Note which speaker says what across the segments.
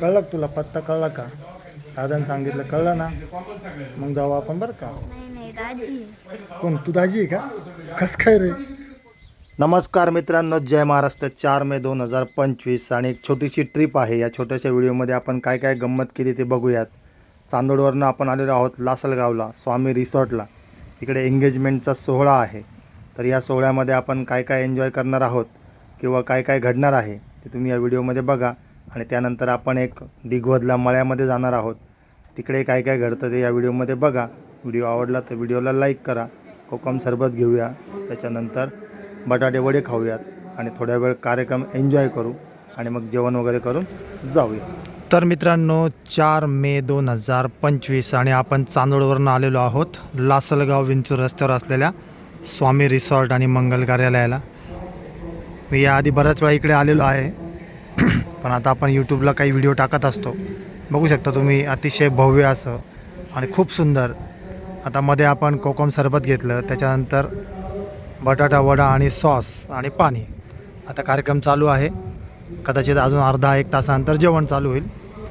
Speaker 1: कळलं का तुला? पत्ता कळला का? दादाने सांगितलं कळलं ना? मग जाऊ आपण बरं का?
Speaker 2: नाही नाही दाजी.
Speaker 1: कोण? तू दाजी आहे का? कस काय रे? नमस्कार मित्रांनो जय महाराष्ट्र चार मे दोन हजार पंचवीस आणि एक छोटीशी ट्रिप आहे. या छोट्याशा व्हिडिओमध्ये आपण काय काय गंमत केली ते बघूयात. चांदोडवरनं आपण आलेलो आहोत लासलगावला स्वामी रिसॉर्टला. इकडे एंगेजमेंटचा सोहळा आहे. तर या सोहळ्यामध्ये आपण काय काय एन्जॉय करणार आहोत किंवा काय काय घडणार आहे ते तुम्ही या व्हिडिओमध्ये बघा. आणि त्यानंतर आपण एक दिग्वदला मळ्यामध्ये जाणार आहोत. तिकडे काय काय घडतं ते या व्हिडिओमध्ये बघा. व्हिडिओ आवडला तर व्हिडिओला लाईक करा. कोकम सरबत घेऊया. त्याच्यानंतर बटाटे वडे खाऊयात. आणि थोड्या वेळ कार्यक्रम एन्जॉय करू. आणि मग जेवण वगैरे करून जाऊया. तर मित्रांनो चार मे दोन हजार पंचवीस आणि आपण चांदोडवरून आलेलो आहोत. लासलगाव विंचूर रस्त्यावर असलेल्या स्वामी रिसॉर्ट आणि मंगल कार्यालयाला. मी याआधी बऱ्याच वेळा इकडे आलेलो आहे. पण आता आपण यूट्यूबला काही व्हिडिओ टाकत असतो. बघू शकता तुम्ही अतिशय भव्य असं आणि खूप सुंदर. आता मध्ये आपण कोकम सरबत घेतलं त्याच्यानंतर बटाटा वडा आणि सॉस आणि पाणी. आता कार्यक्रम चालू आहे. कदाचित अजून अर्धा एक तासानंतर जेवण चालू होईल.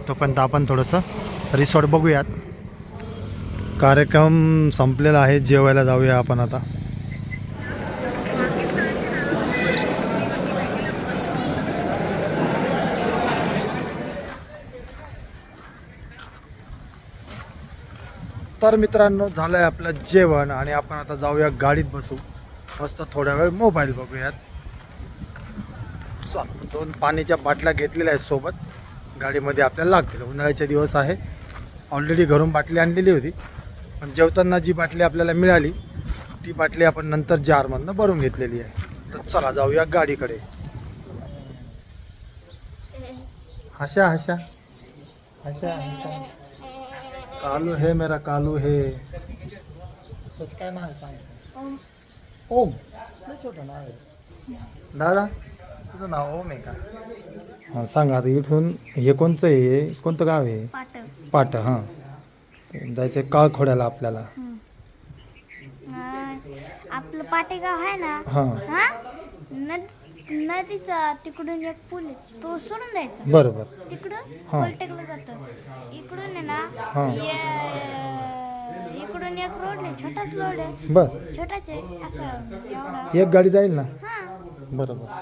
Speaker 1: तोपर्यंत आपण थोडंसं रिसॉर्ट बघूयात. कार्यक्रम संपलेला आहे जेवायला जाऊया आपण आता. तर मित्रांनो झालं आहे आपलं जेवण आणि आपण आता जाऊया गाडीत बसू. मस्त थोड्या वेळ मोबाईल बघूयात. चल दोन पाण्याच्या बाटल्या घेतलेल्या आहेत सोबत. गाडीमध्ये आपल्याला लागतील. उन्हाळ्याचे दिवस आहे. ऑलरेडी घरून बाटली आणलेली होती. पण जेवताना जी बाटली आपल्याला मिळाली ती बाटली आपण नंतर जारमधनं भरून घेतलेली आहे. तर चला जाऊया गाडीकडे. हशा हशा. हशा हशा. कालू है मेरा कालू है। त्याचं काय नाव आहे सांग? ओम. लय छोटं नाव आहे. दादा तुझं नाव ओम आहे का? हां सांगा आता इथून हे कोणचं आहे? कोणतं गाव आहे?
Speaker 2: पाट
Speaker 1: पाट हां. जायचं आहे काळखोड्याला आपल्याला.
Speaker 2: आपलं पाटेगाव आहे ना?
Speaker 1: हां.
Speaker 2: हा? नद नदीचा तिकडून एक पूल आहे तो सोडून द्यायचा.
Speaker 1: बरं बरं.
Speaker 2: तिकडून
Speaker 1: हा.
Speaker 2: पलटेकलं जातं. इकडून आहे ना
Speaker 1: हा.
Speaker 2: ये- इकडून एक रोड आहे छोटाच रोड आहे.
Speaker 1: बरं.
Speaker 2: छोटाच आहे असं एवढा.
Speaker 1: एक गाडी जाईल ना?
Speaker 2: हा.
Speaker 1: बरं बरं.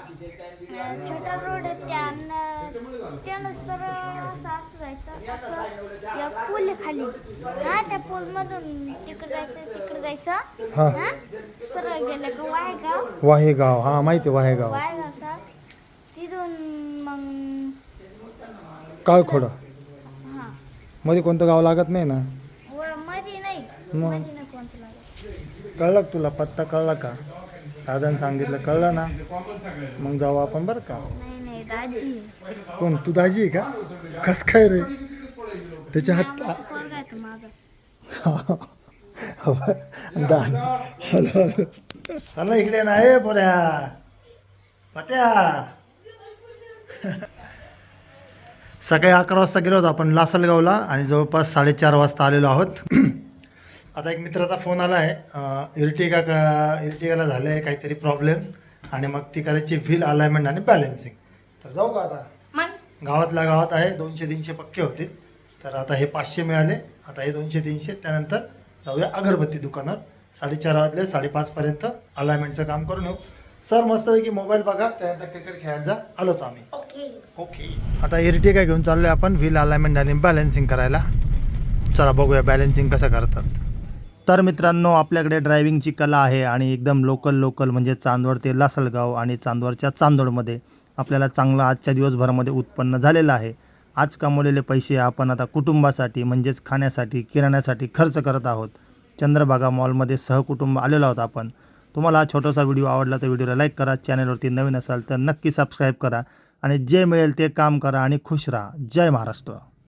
Speaker 2: अं, छोटा रोड आहे त्यानं त्यानं सरळ असं असं जायचं असं. एक पूल आहे खाली. हा त्या पूल मधून तिकडे जायचं तिकडे जायचं?
Speaker 1: हां.
Speaker 2: हा? सरळ गेलं का वायगाव?
Speaker 1: वाहेगाव. हां माहिती आहे वाहेगाव.
Speaker 2: वायगाव सर तिथून मग
Speaker 1: काळखोडा.
Speaker 2: हा.
Speaker 1: मध्ये कोणतं गाव लागत नाही ना?
Speaker 2: व मध्ये नाही.
Speaker 1: मग?
Speaker 2: मध्ये नाही कोणचं लागत.
Speaker 1: कळलं का तुला? पत्ता कळला का? दादाने सांगितलं कळलं ना? मग जाऊ आपण बरं का?
Speaker 2: नाही नाही दाजी
Speaker 1: कोण? तू दाजी आहे का? कस काय रे? त्याच्या हात
Speaker 2: मामाचं पोरगा आहे तो माझा.
Speaker 1: दाजी हॅलो हॅलो. चला इकडे ना ए पोऱ्या. पत्या. सकाळी अकरा वाजता गेलो होतो आपण लासलगावला आणि जवळपास साडेचार वाजता आलेलो आहोत. आता एक मित्राचा फोन आला आहे. इर्टिगा का इर्टिगाला झालं आहे काहीतरी प्रॉब्लेम आणि मग ती करायची व्हील अलाइनमेंट आणि बॅलन्सिंग तर जाऊ का आता? गावातल्या गावात आहे दोनशे तीनशे पक्के होतील. तर आता हे पाचशे मिळाले. आता हे दोनशे तीनशे त्यानंतर जाऊया अगरबत्ती दुकानात. साडेचार वाजले साडेपाचपर्यंत अलाइनमेंटचं काम करून येऊ. सर मस्तपैकी मोबाईल बघा त्यानंतर क्रिकेट खेळायला जा. आलोच आम्ही.
Speaker 2: ओके.
Speaker 1: ओके. आता इरिटिका घेऊन चाललोय आपण व्हील अलाइनमेंट आणि बॅलन्सिंग करायला. चला बघूया बॅलन्सिंग कसं करतात. तर मित्रांनो आपल्याकडे ड्रायव्हिंगची कला आहे आणि एकदम लोकल लोकल म्हणजे चांदवड ते लासलगाव आणि चांदवडच्या चांदोडमध्ये आपल्याला चांगलं आजच्या दिवसभरामध्ये उत्पन्न झालेलं आहे. आज कमवलेले पैसे आपण आता कुटुंबासाठी म्हणजेच खाण्यासाठी किराण्यासाठी खर्च करत आहोत. चंद्रभागा मॉलमध्ये सहकुटुंब आलेलो आहोत आपण. तुम्हाला हा छोटासा व्हिडिओ आवडला तर व्हिडिओला लाईक करा चॅनलवरती नवीन असाल तर नक्की सबस्क्राईब करा आणि जे मिळेल ते काम करा आणि खुश राहा. जय महाराष्ट्र.